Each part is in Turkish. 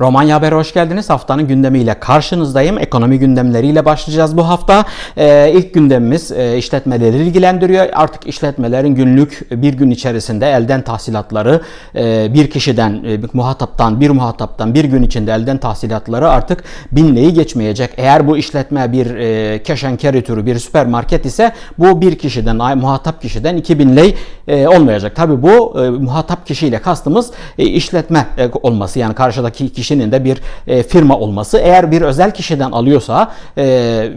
Romanya Haber'e hoş geldiniz. Haftanın gündemiyle karşınızdayım. Ekonomi gündemleriyle başlayacağız bu hafta. Ee, ilk gündemimiz e, işletmeleri ilgilendiriyor. Artık işletmelerin günlük bir gün içerisinde elden tahsilatları e, bir kişiden, e, muhataptan, bir muhataptan bir gün içinde elden tahsilatları artık binleyi geçmeyecek. Eğer bu işletme bir e, and carry türü bir süpermarket ise bu bir kişiden, muhatap kişiden 2000 lei e, olmayacak. Tabi bu e, muhatap kişiyle kastımız e, işletme e, olması yani karşıdaki kişinin de bir e, firma olması. Eğer bir özel kişiden alıyorsa e,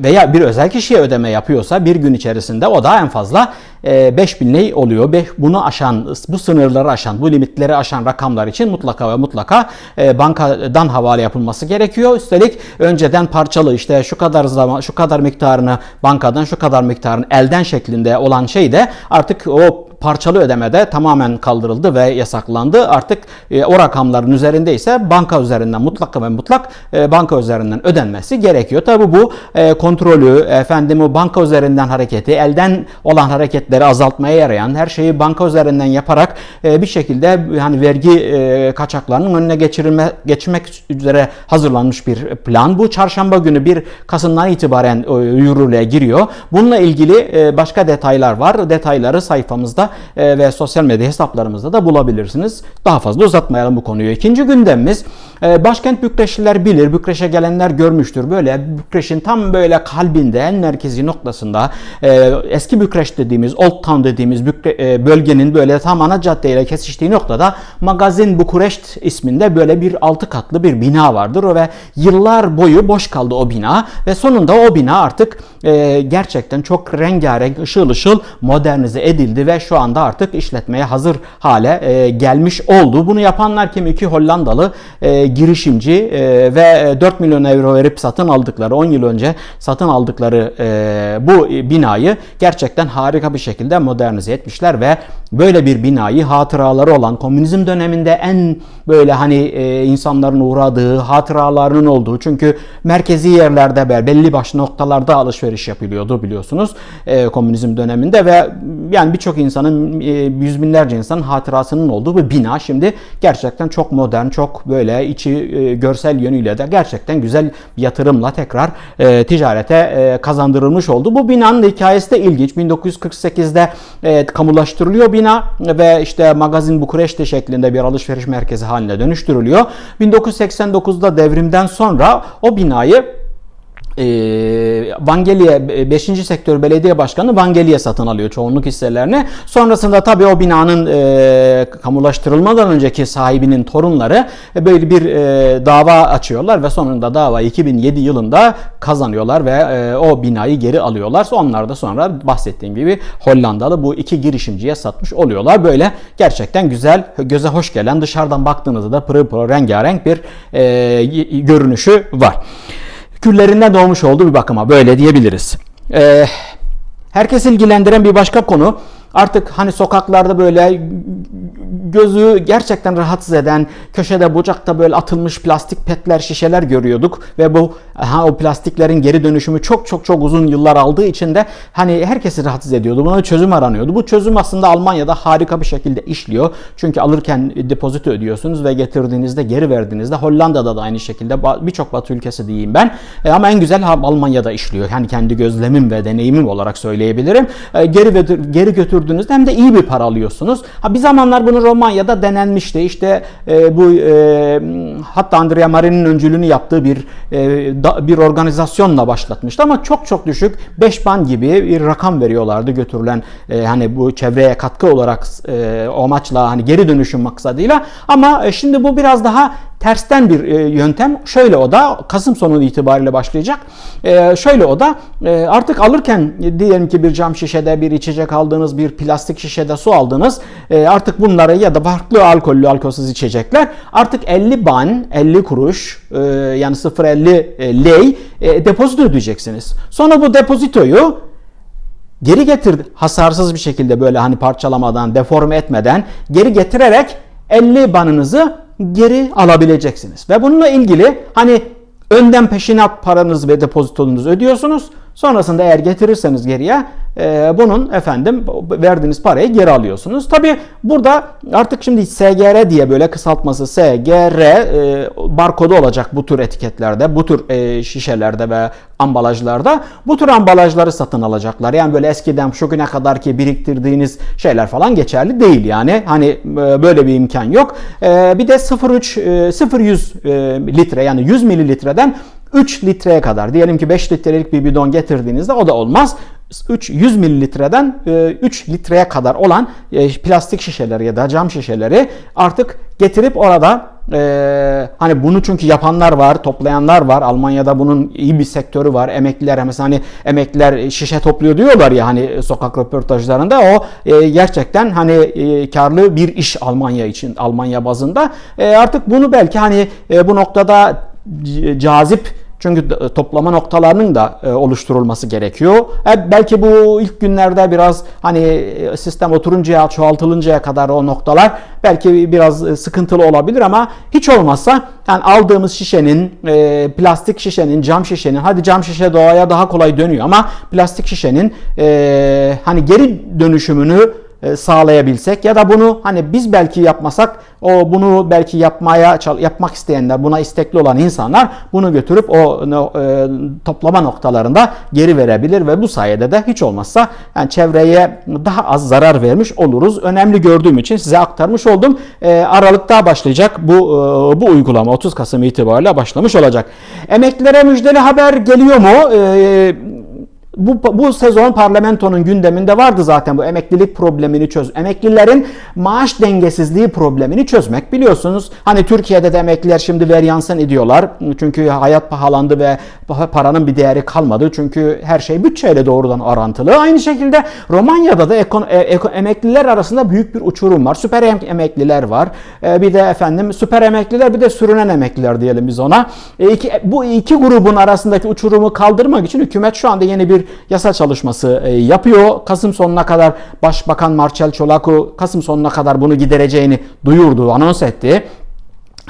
veya bir özel kişiye ödeme yapıyorsa bir gün içerisinde o da en fazla 5000 lei oluyor. Beş- Bunu aşan, bu sınırları aşan, bu limitleri aşan rakamlar için mutlaka ve mutlaka e, bankadan havale yapılması gerekiyor. Üstelik önceden parçalı işte şu kadar zaman, şu kadar miktarını bankadan, şu kadar miktarını elden şeklinde olan şey de artık o parçalı ödemede tamamen kaldırıldı ve yasaklandı. Artık e, o rakamların üzerinde ise banka üzerinden mutlak ve mutlak e, banka üzerinden ödenmesi gerekiyor. Tabi bu kontrolü, efendim o banka üzerinden hareketi, elden olan hareketleri azaltmaya yarayan, her şeyi banka üzerinden yaparak e, bir şekilde hani vergi e, kaçaklarının önüne geçirilme geçmek üzere hazırlanmış bir plan. Bu çarşamba günü 1 Kasım'dan itibaren e, yürürlüğe giriyor. Bununla ilgili başka detaylar var. Detayları sayfamızda ve sosyal medya hesaplarımızda da bulabilirsiniz. Daha fazla uzatmayalım bu konuyu. İkinci gündemimiz başkent Bükreşliler bilir. Bükreş'e gelenler görmüştür. Böyle Bükreş'in tam böyle kalbinde en merkezi noktasında e, eski Bükreş dediğimiz Old Town dediğimiz e, bölgenin böyle tam ana caddeyle kesiştiği noktada Magazin Bukureşt isminde böyle bir altı katlı bir bina vardır ve yıllar boyu boş kaldı o bina ve sonunda o bina artık e, gerçekten çok rengarenk ışıl ışıl modernize edildi ve şu anda artık işletmeye hazır hale gelmiş oldu. Bunu yapanlar kim? İki Hollandalı girişimci e, ve 4 milyon euro verip satın aldıkları 10 yıl önce satın aldıkları e, bu binayı gerçekten harika bir şekilde modernize etmişler ve böyle bir binayı hatıraları olan komünizm döneminde en böyle hani e, insanların uğradığı hatıralarının olduğu çünkü merkezi yerlerde be- belli başlı noktalarda alışveriş yapılıyordu biliyorsunuz e, komünizm döneminde ve yani birçok insanın e, yüz binlerce insanın hatırasının olduğu bir bina. Şimdi gerçekten çok modern çok böyle içi e, görsel yönüyle de gerçekten güzel yatırımla tekrar e, ticarete e, kazandırılmış oldu. Bu binanın hikayesi de ilginç. 1948'de e, kamulaştırılıyor bina ve işte magazin Bukureşti şeklinde bir alışveriş merkezi haline dönüştürülüyor. 1989'da devrimden sonra o binayı e, Vangeliye 5. sektör belediye başkanı Vangeliye satın alıyor çoğunluk hisselerini. Sonrasında tabii o binanın e, kamulaştırılmadan önceki sahibinin torunları e, böyle bir e, dava açıyorlar ve sonunda dava 2007 yılında kazanıyorlar ve e, o binayı geri alıyorlar. Onlar da sonra bahsettiğim gibi Hollandalı bu iki girişimciye satmış oluyorlar. Böyle gerçekten güzel, göze hoş gelen dışarıdan baktığınızda da pırıl pırıl rengarenk bir e, görünüşü var küllerinden doğmuş olduğu bir bakıma böyle diyebiliriz. Ee, herkes ilgilendiren bir başka konu artık hani sokaklarda böyle gözü gerçekten rahatsız eden köşede bucakta böyle atılmış plastik petler şişeler görüyorduk ve bu ha, o plastiklerin geri dönüşümü çok çok çok uzun yıllar aldığı için de hani herkesi rahatsız ediyordu. Buna çözüm aranıyordu. Bu çözüm aslında Almanya'da harika bir şekilde işliyor. Çünkü alırken depozito ödüyorsunuz ve getirdiğinizde geri verdiğinizde Hollanda'da da aynı şekilde birçok batı ülkesi diyeyim ben. E, ama en güzel Almanya'da işliyor. Yani kendi gözlemim ve deneyimim olarak söyleyebilirim. E, geri geri götürdüğünüzde hem de iyi bir para alıyorsunuz. Ha bir zamanlar bunu Romanya'da denenmişti. İşte e, bu e, hatta Andrea Mari'nin öncülüğünü yaptığı bir e, da- bir organizasyonla başlatmıştı ama çok çok düşük 5 ban gibi bir rakam veriyorlardı götürülen e, hani bu çevreye katkı olarak e, o amaçla hani geri dönüşüm maksadıyla ama e, şimdi bu biraz daha tersten bir e, yöntem. Şöyle o da Kasım sonu itibariyle başlayacak. E, şöyle o da e, artık alırken diyelim ki bir cam şişede bir içecek aldınız, bir plastik şişede su aldınız. Artık bunları ya da farklı alkollü alkolsüz içecekler artık 50 ban, 50 kuruş yani 0.50 e, lei depozito ödeyeceksiniz. Sonra bu depozitoyu geri getir hasarsız bir şekilde böyle hani parçalamadan, deforme etmeden geri getirerek 50 banınızı geri alabileceksiniz. Ve bununla ilgili hani önden peşinat paranız ve depozitonuzu ödüyorsunuz. Sonrasında eğer getirirseniz geriye e, bunun efendim verdiğiniz parayı geri alıyorsunuz. Tabi burada artık şimdi SGR diye böyle kısaltması SGR e, barkodu olacak bu tür etiketlerde, bu tür e, şişelerde ve ambalajlarda. Bu tür ambalajları satın alacaklar. Yani böyle eskiden şu güne kadar ki biriktirdiğiniz şeyler falan geçerli değil yani. Hani e, böyle bir imkan yok. E, bir de 0.3 e, 0.100 litre yani 100 mililitreden 3 litreye kadar diyelim ki 5 litrelik bir bidon getirdiğinizde o da olmaz. 3 100 mililitreden 3 litreye kadar olan plastik şişeleri ya da cam şişeleri artık getirip orada ee, hani bunu çünkü yapanlar var, toplayanlar var. Almanya'da bunun iyi bir sektörü var. Emekliler mesela hani emekliler şişe topluyor diyorlar ya hani sokak röportajlarında o e, gerçekten hani e, karlı bir iş Almanya için Almanya bazında. E, artık bunu belki hani e, bu noktada cazip çünkü toplama noktalarının da e, oluşturulması gerekiyor. E, belki bu ilk günlerde biraz hani e, sistem oturuncaya, çoğaltılıncaya kadar o noktalar belki biraz sıkıntılı olabilir ama hiç olmazsa yani aldığımız şişenin, plastik şişenin, cam şişenin, hadi cam şişe doğaya daha kolay dönüyor ama plastik şişenin hani geri dönüşümünü e, sağlayabilsek ya da bunu hani biz belki yapmasak o bunu belki yapmaya yapmak isteyenler buna istekli olan insanlar bunu götürüp o e, toplama noktalarında geri verebilir ve bu sayede de hiç olmazsa yani çevreye daha az zarar vermiş oluruz. Önemli gördüğüm için size aktarmış oldum. E, Aralıkta başlayacak bu e, bu uygulama 30 Kasım itibariyle başlamış olacak. Emeklilere müjdeli haber geliyor mu? E, bu, bu sezon parlamentonun gündeminde vardı zaten bu emeklilik problemini çöz. Emeklilerin maaş dengesizliği problemini çözmek. Biliyorsunuz hani Türkiye'de de emekliler şimdi veryansın ediyorlar. Çünkü hayat pahalandı ve paranın bir değeri kalmadı. Çünkü her şey bütçeyle doğrudan orantılı. Aynı şekilde Romanya'da da ekon, e, emekliler arasında büyük bir uçurum var. Süper emekliler var. E, bir de efendim süper emekliler bir de sürünen emekliler diyelim biz ona. E, iki, bu iki grubun arasındaki uçurumu kaldırmak için hükümet şu anda yeni bir yasa çalışması e, yapıyor. Kasım sonuna kadar Başbakan Marcel Çolaku Kasım sonuna kadar bunu gidereceğini duyurdu, anons etti.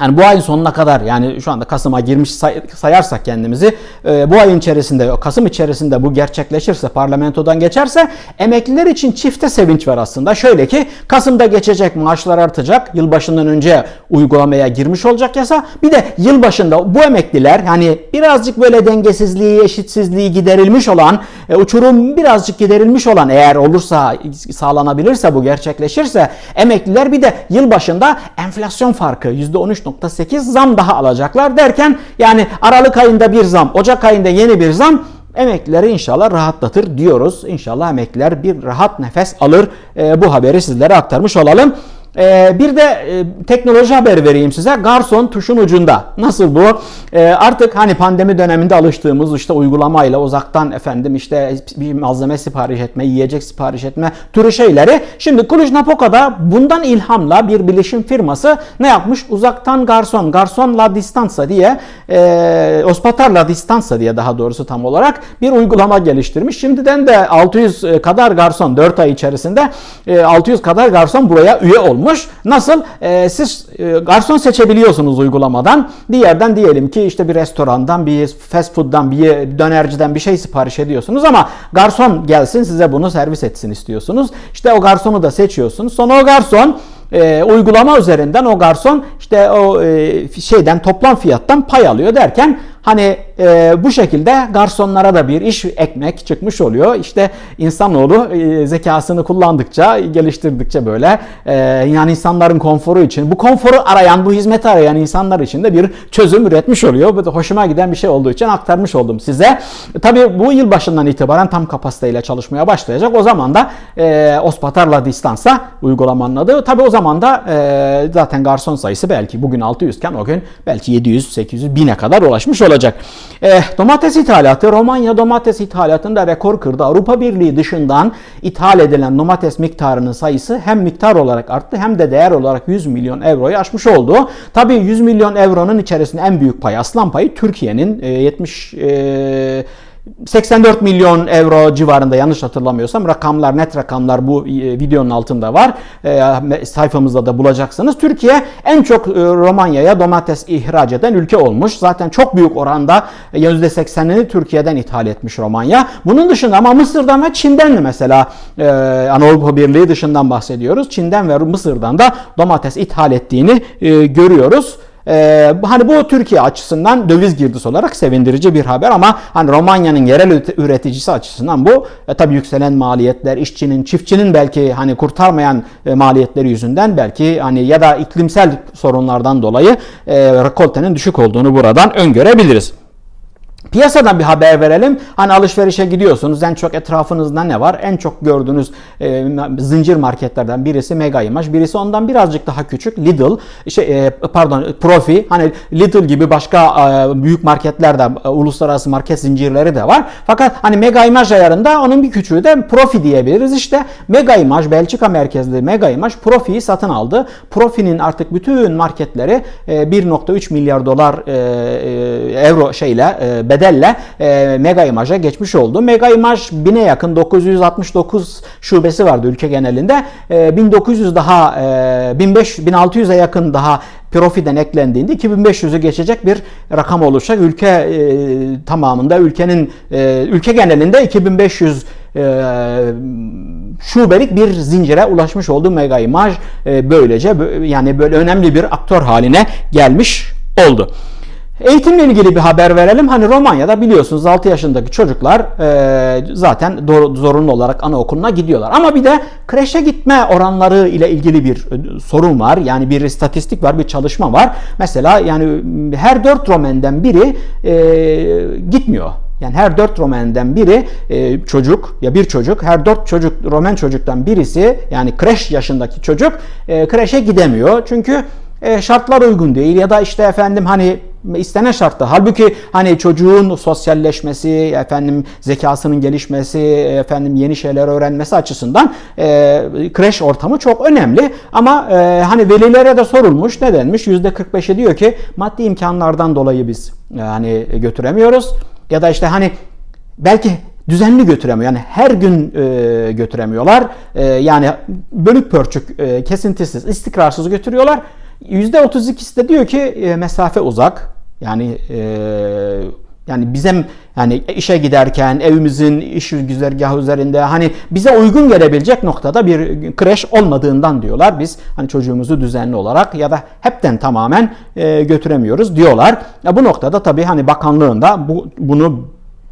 Yani bu ayın sonuna kadar yani şu anda Kasım'a girmiş say sayarsak kendimizi e, bu ayın içerisinde Kasım içerisinde bu gerçekleşirse parlamentodan geçerse emekliler için çifte sevinç var aslında. Şöyle ki Kasım'da geçecek maaşlar artacak. Yılbaşından önce uygulamaya girmiş olacak yasa. Bir de yılbaşında bu emekliler hani birazcık böyle dengesizliği, eşitsizliği giderilmiş olan, e, uçurum birazcık giderilmiş olan eğer olursa sağlanabilirse bu gerçekleşirse emekliler bir de yılbaşında enflasyon farkı %13 %13.8 zam daha alacaklar derken yani Aralık ayında bir zam, Ocak ayında yeni bir zam emeklileri inşallah rahatlatır diyoruz. İnşallah emekliler bir rahat nefes alır. E, bu haberi sizlere aktarmış olalım. Ee, bir de e, teknoloji haber vereyim size. Garson tuşun ucunda. Nasıl bu? Ee, artık hani pandemi döneminde alıştığımız işte uygulamayla uzaktan efendim işte bir malzeme sipariş etme, yiyecek sipariş etme türü şeyleri. Şimdi Cluj-Napoca'da bundan ilhamla bir bilişim firması ne yapmış? Uzaktan garson, garson la distanza diye e, Ospatar la distanza diye daha doğrusu tam olarak bir uygulama geliştirmiş. Şimdiden de 600 kadar garson 4 ay içerisinde e, 600 kadar garson buraya üye olmuş olmuş. Nasıl? Ee, siz e, garson seçebiliyorsunuz uygulamadan. Diğerden diyelim ki işte bir restorandan, bir fast food'dan, bir dönerciden bir şey sipariş ediyorsunuz ama garson gelsin size bunu servis etsin istiyorsunuz. İşte o garsonu da seçiyorsunuz. Sonra o garson e, uygulama üzerinden o garson işte o e, şeyden toplam fiyattan pay alıyor derken Hani e, bu şekilde garsonlara da bir iş ekmek çıkmış oluyor. İşte insanoğlu e, zekasını kullandıkça, geliştirdikçe böyle e, yani insanların konforu için, bu konforu arayan, bu hizmeti arayan insanlar için de bir çözüm üretmiş oluyor. Bu da hoşuma giden bir şey olduğu için aktarmış oldum size. Tabii bu yıl başından itibaren tam kapasiteyle çalışmaya başlayacak. O zaman da e, Ospatarla Distansa uygulamanın adı. Tabii o zaman da e, zaten garson sayısı belki bugün 600 iken o gün belki 700, 800, 1000'e kadar ulaşmış olacak olacak. Eh, domates ithalatı Romanya domates ithalatında rekor kırdı. Avrupa Birliği dışından ithal edilen domates miktarının sayısı hem miktar olarak arttı hem de değer olarak 100 milyon euroyu aşmış oldu. Tabii 100 milyon euronun içerisinde en büyük pay aslan payı Türkiye'nin e, 70 e, 84 milyon euro civarında yanlış hatırlamıyorsam rakamlar net rakamlar bu e, videonun altında var. E, sayfamızda da bulacaksınız. Türkiye en çok e, Romanya'ya domates ihraç eden ülke olmuş. Zaten çok büyük oranda %80'ini Türkiye'den ithal etmiş Romanya. Bunun dışında ama Mısır'dan ve Çin'den mi mesela e, Avrupa Birliği dışından bahsediyoruz. Çin'den ve Mısır'dan da domates ithal ettiğini e, görüyoruz. Ee, hani bu Türkiye açısından döviz girdisi olarak sevindirici bir haber ama hani Romanya'nın yerel üreticisi açısından bu e, tabii yükselen maliyetler, işçinin, çiftçinin belki hani kurtarmayan e, maliyetleri yüzünden belki hani ya da iklimsel sorunlardan dolayı e, rekoltenin düşük olduğunu buradan öngörebiliriz. Piyasadan bir haber verelim. Hani alışverişe gidiyorsunuz. En çok etrafınızda ne var? En çok gördüğünüz e, zincir marketlerden birisi Mega Image. Birisi ondan birazcık daha küçük Lidl. Şey, e, pardon Profi. Hani Lidl gibi başka e, büyük marketler de e, uluslararası market zincirleri de var. Fakat hani Mega Image ayarında onun bir küçüğü de Profi diyebiliriz. İşte Mega Image Belçika merkezli Mega Image Profi'yi satın aldı. Profi'nin artık bütün marketleri e, 1.3 milyar dolar e, e, euro şeyle e, bedelle e, Mega Image'a geçmiş oldu. Mega Image 1000'e yakın 969 şubesi vardı ülke genelinde. E, 1900 daha e, 1500 1600'e yakın daha Profi'den eklendiğinde 2500'ü geçecek bir rakam oluşacak. Ülke e, tamamında ülkenin e, ülke genelinde 2500 e, şubelik bir zincire ulaşmış oldu Mega Image. E, böylece yani böyle önemli bir aktör haline gelmiş oldu. Eğitimle ilgili bir haber verelim. Hani Romanya'da biliyorsunuz 6 yaşındaki çocuklar e, zaten zorunlu olarak anaokuluna gidiyorlar. Ama bir de kreşe gitme oranları ile ilgili bir e, sorun var. Yani bir istatistik var, bir çalışma var. Mesela yani her 4 Romen'den biri e, gitmiyor. Yani her dört Romen'den biri çocuk ya bir çocuk her dört çocuk Romen çocuktan birisi yani kreş yaşındaki çocuk e, kreşe gidemiyor. Çünkü şartlar uygun değil ya da işte efendim hani istenen şartta. Halbuki hani çocuğun sosyalleşmesi, efendim zekasının gelişmesi, efendim yeni şeyler öğrenmesi açısından e, kreş ortamı çok önemli. Ama e, hani velilere de sorulmuş ne denmiş? %45'i diyor ki maddi imkanlardan dolayı biz yani götüremiyoruz. Ya da işte hani belki düzenli götüremiyor. Yani her gün e, götüremiyorlar. E, yani bölük pörçük, e, kesintisiz, istikrarsız götürüyorlar. %32'si de diyor ki e, mesafe uzak. Yani e, yani bizim yani işe giderken evimizin iş güzergahı üzerinde hani bize uygun gelebilecek noktada bir kreş olmadığından diyorlar. Biz hani çocuğumuzu düzenli olarak ya da hepten tamamen e, götüremiyoruz diyorlar. Ya bu noktada tabii hani bakanlığında bu bunu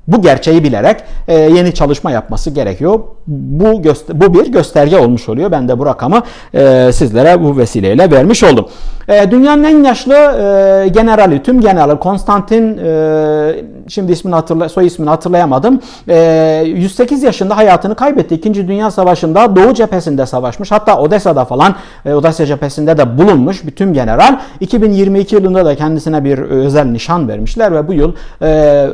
bu gerçeği bilerek e, yeni çalışma yapması gerekiyor. Bu bu bir gösterge olmuş oluyor. Ben de bu rakamı e, sizlere bu vesileyle vermiş oldum. E, dünyanın en yaşlı e, generali, tüm general Konstantin e, şimdi ismini hatırla, soy ismini hatırlayamadım. E, 108 yaşında hayatını kaybetti. İkinci Dünya Savaşı'nda Doğu cephesinde savaşmış. Hatta Odessa'da falan e, Odessa cephesinde de bulunmuş bir tüm general. 2022 yılında da kendisine bir özel nişan vermişler ve bu yıl e,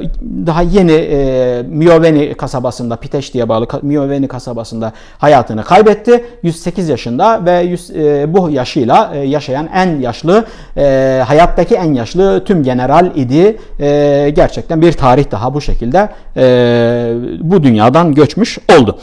daha yeni e, Mioveni kasabasında, Piteş diye bağlı Mioveni kasabasında hayatını kaybetti. 108 yaşında ve 100, e, bu yaşıyla e, yaşayan en yaşlı, e, hayattaki en yaşlı tüm general idi. E, gerçekten bir tarih daha bu şekilde e, bu dünyadan göçmüş oldu.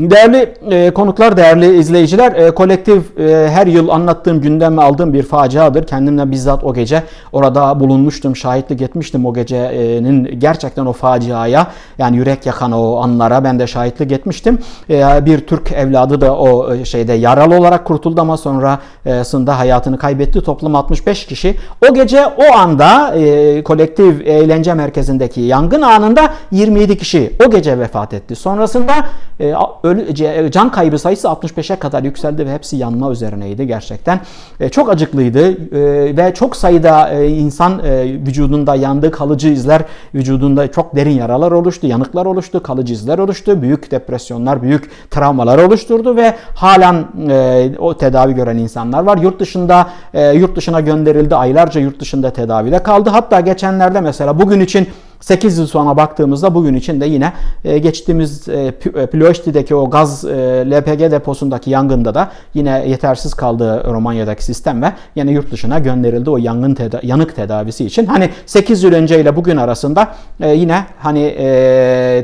Değerli e, konuklar, değerli izleyiciler, e, kolektif e, her yıl anlattığım gündeme aldığım bir faciadır. Kendimle bizzat o gece orada bulunmuştum, şahitlik etmiştim o gecenin gerçekten o faciaya, yani yürek yakan o anlara ben de şahitlik etmiştim. E, bir Türk evladı da o e, şeyde yaralı olarak kurtuldu ama sonrasında hayatını kaybetti. Toplam 65 kişi. O gece o anda e, kolektif eğlence merkezindeki yangın anında 27 kişi o gece vefat etti. Sonrasında e, ölü, can kaybı sayısı 65'e kadar yükseldi ve hepsi yanma üzerineydi gerçekten. E, çok acıklıydı e, ve çok sayıda e, insan e, vücudunda yandığı kalıcı izler, vücudunda çok derin yaralar oluştu, yanıklar oluştu, kalıcı izler oluştu, büyük depresyonlar, büyük travmalar oluşturdu ve halen e, o tedavi gören insanlar var. Yurt dışında e, yurt dışına gönderildi, aylarca yurt dışında tedavide kaldı. Hatta geçenlerde mesela bugün için 8 yıl sonra baktığımızda bugün için de yine e, geçtiğimiz e, e, Ploiești'deki o gaz LPG deposundaki yangında da yine yetersiz kaldığı Romanya'daki sistem ve yine yurt dışına gönderildi o yangın teda- yanık tedavisi için. Hani 8 yıl önce ile bugün arasında yine hani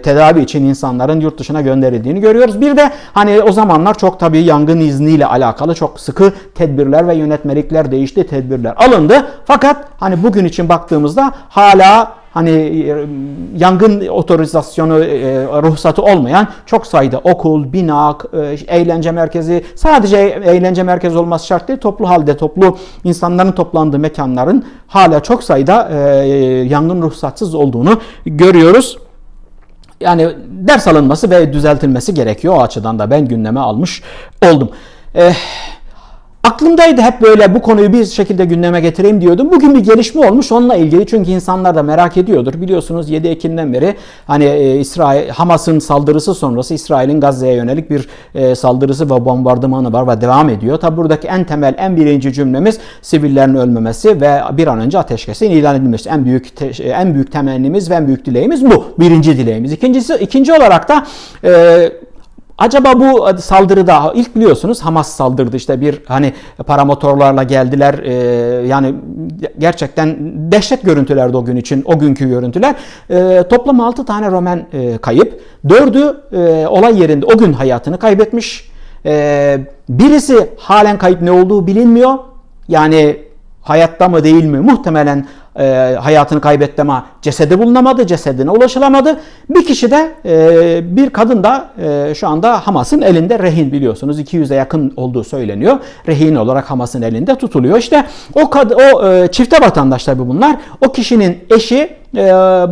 tedavi için insanların yurt dışına gönderildiğini görüyoruz. Bir de hani o zamanlar çok tabii yangın izniyle alakalı çok sıkı tedbirler ve yönetmelikler değişti, tedbirler alındı. Fakat hani bugün için baktığımızda hala hani e, yangın otorizasyonu e, ruhsatı olmayan çok sayıda okul, bina, e, eğlence merkezi sadece eğlence merkezi olması şart değil toplu halde toplu insanların toplandığı mekanların hala çok sayıda e, yangın ruhsatsız olduğunu görüyoruz. Yani ders alınması ve düzeltilmesi gerekiyor. O açıdan da ben gündeme almış oldum. Eh, Aklımdaydı hep böyle bu konuyu bir şekilde gündeme getireyim diyordum. Bugün bir gelişme olmuş onunla ilgili çünkü insanlar da merak ediyordur. Biliyorsunuz 7 Ekim'den beri hani e, İsrail Hamas'ın saldırısı sonrası İsrail'in Gazze'ye yönelik bir e, saldırısı ve bombardımanı var ve devam ediyor. Tabi buradaki en temel en birinci cümlemiz sivillerin ölmemesi ve bir an önce ateşkesin ilan edilmesi. En büyük te- en büyük temennimiz ve en büyük dileğimiz bu. Birinci dileğimiz. İkincisi ikinci olarak da e, Acaba bu saldırıda ilk biliyorsunuz Hamas saldırdı. İşte bir hani paramotorlarla geldiler Ee, yani gerçekten dehşet görüntülerdi o gün için o günkü görüntüler. Ee, toplam 6 tane Roman e, kayıp. 4'ü e, olay yerinde o gün hayatını kaybetmiş. Ee, birisi halen kayıp ne olduğu bilinmiyor. Yani hayatta mı değil mi? Muhtemelen e, hayatını kaybetti ama cesedi bulunamadı, cesedine ulaşılamadı. Bir kişi de e, bir kadın da e, şu anda Hamas'ın elinde rehin biliyorsunuz 200'e yakın olduğu söyleniyor. Rehin olarak Hamas'ın elinde tutuluyor. İşte o kad- o e, çifte vatandaş tabii bunlar. O kişinin eşi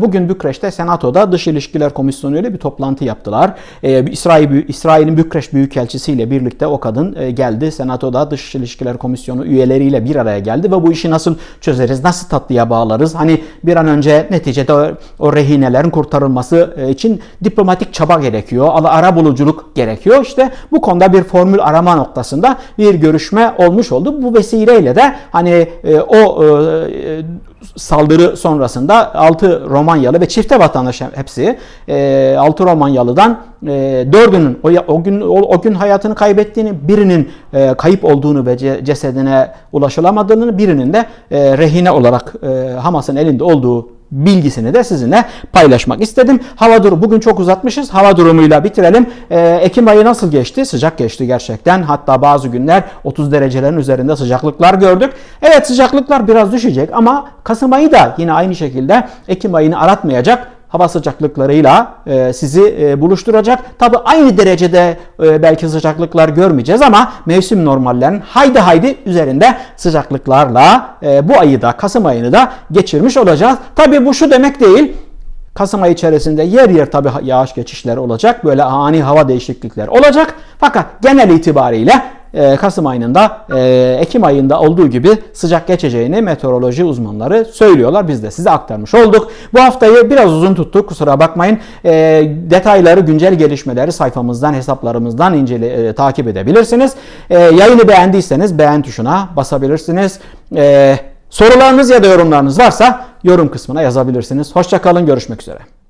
bugün Bükreş'te Senato'da Dış İlişkiler Komisyonu ile bir toplantı yaptılar. E, İsrail İsrail'in Bükreş Büyükelçisi ile birlikte o kadın e, geldi. Senato'da Dış İlişkiler Komisyonu üyeleriyle bir araya geldi ve bu işi nasıl çözeriz, nasıl tatlıya bağlarız? Hani bir an önce neticede o, rehinelerin kurtarılması e, için diplomatik çaba gerekiyor. Ara, buluculuk gerekiyor. İşte bu konuda bir formül arama noktasında bir görüşme olmuş oldu. Bu vesileyle de hani e, o saldırı sonrasında 6 Romanyalı ve çifte vatandaş hepsi. E, 6 Romanyalı'dan e, 4'ünün o, gün o, gün hayatını kaybettiğini, birinin e, kayıp olduğunu ve ce- cesedine ulaşılamadığını, birinin de e, rehine olarak e, Hamas'ın elinde olduğu bilgisini de sizinle paylaşmak istedim. Hava durumu bugün çok uzatmışız. Hava durumuyla bitirelim. Ee, Ekim ayı nasıl geçti? Sıcak geçti gerçekten. Hatta bazı günler 30 derecelerin üzerinde sıcaklıklar gördük. Evet sıcaklıklar biraz düşecek ama Kasım ayı da yine aynı şekilde Ekim ayını aratmayacak hava sıcaklıklarıyla e, sizi e, buluşturacak. Tabi aynı derecede e, belki sıcaklıklar görmeyeceğiz ama mevsim normallerinin haydi haydi üzerinde sıcaklıklarla bu ayı da Kasım ayını da geçirmiş olacağız. Tabi bu şu demek değil. Kasım ayı içerisinde yer yer tabi yağış geçişleri olacak. Böyle ani hava değişiklikleri olacak. Fakat genel itibariyle Kasım ayında, e, Ekim ayında olduğu gibi sıcak geçeceğini meteoroloji uzmanları söylüyorlar. Biz de size aktarmış olduk. Bu haftayı biraz uzun tuttuk. Kusura bakmayın. E, detayları, güncel gelişmeleri sayfamızdan, hesaplarımızdan incele, e, takip edebilirsiniz. E, yayını beğendiyseniz beğen tuşuna basabilirsiniz. Sorularınız ya da yorumlarınız varsa yorum kısmına yazabilirsiniz. Hoşçakalın, görüşmek üzere.